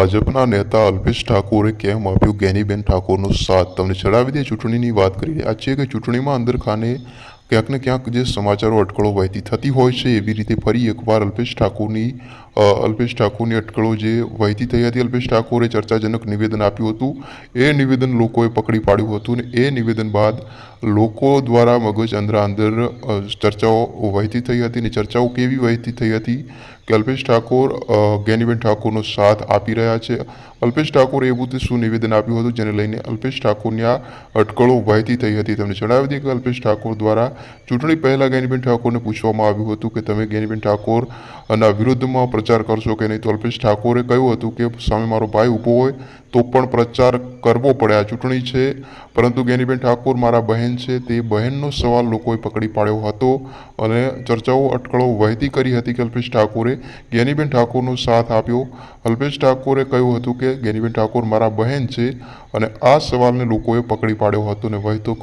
ભાજપના નેતા અલ્પેશ ઠાકોરે કેમ આપ્યો? ગેનીબેન ઠાકોરનો સાથ? તમને ચડાવી દે, ચૂંટણીની વાત કરી રહ્યા છે કે ચૂંટણીમાં અંદર ખાને ક્યાંક ને ક્યાંક જે સમાચારો અટકળો વહેતી થતી હોય છે, એવી રીતે ફરી એકવાર અલ્પેશ ઠાકોરની અલ્પેશ ઠાકોરની અટકળો જે વહેતી થઈ હતી, અલ્પેશ ઠાકોરે ચર્ચાજનક નિવેદન આપ્યું હતું. એ નિવેદન લોકોએ પકડી પાડ્યું હતું અને એ નિવેદન બાદ લોકો દ્વારા મગજ અંદરા અંદર ચર્ચાઓ વહેતી થઈ હતી ને ચર્ચાઓ કેવી વહેતી થઈ હતી કે અલ્પેશ ઠાકોર જ્ઞાનીબેન ઠાકોરનો સાથ આપી રહ્યા છે. અલ્પેશ ઠાકોરે એવું તે શું નિવેદન આપ્યું હતું જેને લઈને અલ્પેશ ઠાકોરની આ અટકળો વહેતી થઈ હતી. તમને જણાવી દઈએ કે અલ્પેશ ઠાકોર દ્વારા ચૂંટણી પહેલાં જ્ઞાનીબેન ઠાકોરને પૂછવામાં આવ્યું હતું કે તમે જ્ઞાનીબેન ઠાકોર ના વિરુદ્ધમાં પ્રચાર કરશો કે નહીં? તો અલ્પેશ ઠાકોરે કહ્યું હતું કે, સામે મારો ભાઈ ઊભો હોય તો પણ પ્રચાર કરવો પડે. આ ચૂંટણી છે. પરંતુ જ્ઞાનીબેન ઠાકોર મારા બહેન છે. તે બહેનનો સવાલ લોકોએ પકડી પાડ્યો હતો અને ચર્ચાઓ અટકળો વહેતી કરી હતી કે અલ્પેશ ઠાકોરે જ્ઞાનીબેન ઠાકોરનો સાથ આપ્યો. અલ્પેશ ઠાકોરે કહ્યું હતું કે, જ્ઞાનીબેન ઠાકોર મારા બહેન છે. અને આ સવાલને લોકોએ પકડી પાડ્યો હતો અને વહેતો